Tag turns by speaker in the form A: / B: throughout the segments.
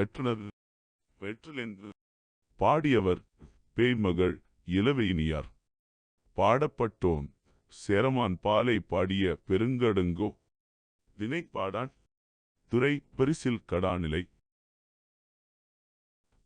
A: பெற்றனர் பெற்றலென்று பாடியவர் பேய்மகள் இளவையினியார் பாடப்பட்டோன் சேரமான் பாலை பாடிய பெருங்கடுங்கோ. தினைப்பாடான் துறை பரிசில் கடாநிலை.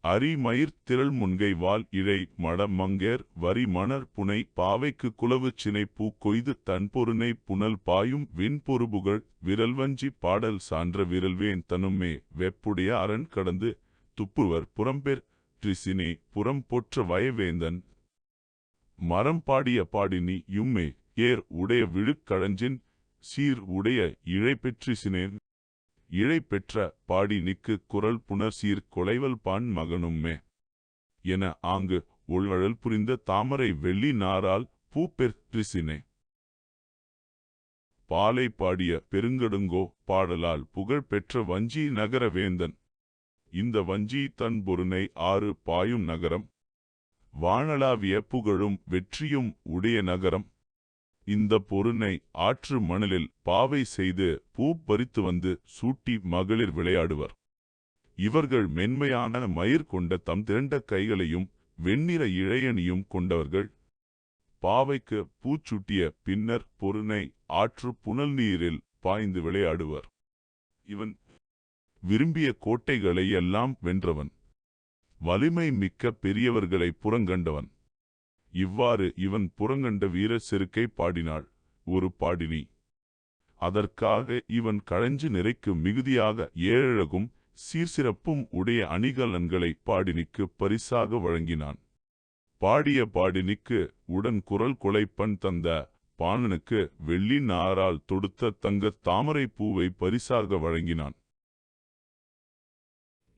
A: அரிமயிர் திரள் முன்கை வால் இழை மடமங்கேர் வரி மணர் புனை பாவைக்கு குலவு சினை பூ கொய்து தன்பொருனை புனல் பாயும் விண்பொருபுகழ் விரல்வஞ்சி பாடல் சான்ற விரல்வேன் தனுமே வெப்புடைய அரண் கடந்து துப்புவர் புறம்பெர் ட்ரிசினே புறம் பொற்ற வயவேந்தன். மரம் பாடிய பாடினி யும்மே ஏர் உடைய விழுக்கழஞ்சின் சீர் உடைய இழை இழை பெற்ற பாடி நிக்கு குரல் புனர் சீர் கொலைவல் பான் மகனும்மே. என ஆங்கு உள்வழல் புரிந்த தாமரை வெள்ளி நாரால் பூப்பெற்றிசினே பாலை பாடிய பெருங்கடுங்கோ பாடலால் புகழ் பெற்ற வஞ்சி நகர வேந்தன். இந்த வஞ்சி தன் பொருனை ஆறு பாயும் நகரம். வானளாவிய புகழும் வெற்றியும் உடைய நகரம். இந்த பொருனை ஆற்று மணலில் பாவை செய்து பூ பறித்து வந்து சூட்டி மகளிர் விளையாடுவர். இவர்கள் மென்மையான மயிர் கொண்ட தம் திரண்ட கைகளையும் வெண்ணிற இழையணியும் கொண்டவர்கள். பாவைக்கு பூச்சூட்டிய பின்னர் பொருனை ஆற்று புனல் நீரில் பாய்ந்து விளையாடுவர். இவன் விரும்பிய கோட்டைகளை எல்லாம் வென்றவன். வலிமை மிக்க பெரியவர்களை புறங்கண்டவன். இவ்வாறு இவன் புறங்கண்ட வீர செருக்கை பாடினாள். ஒரு பாடினி. அதற்காக இவன் கழஞ்சு நிறைக்கு மிகுதியாக ஏழழகும் சீர்சிறப்பும் உடைய அணிகலன்களை பாடினிக்கு பரிசாக வழங்கினான். பாடிய பாடினிக்கு உடன் குரல் கொலைப்பன் தந்த பாணனுக்கு வெள்ளி நாரால் தொடுத்த தங்கத் தாமரை பூவை பரிசாக வழங்கினான்.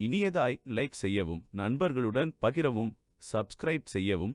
B: இனியதாய் லைக் செய்யவும் நண்பர்களுடன் பகிரவும் சப்ஸ்கிரைப் செய்யவும்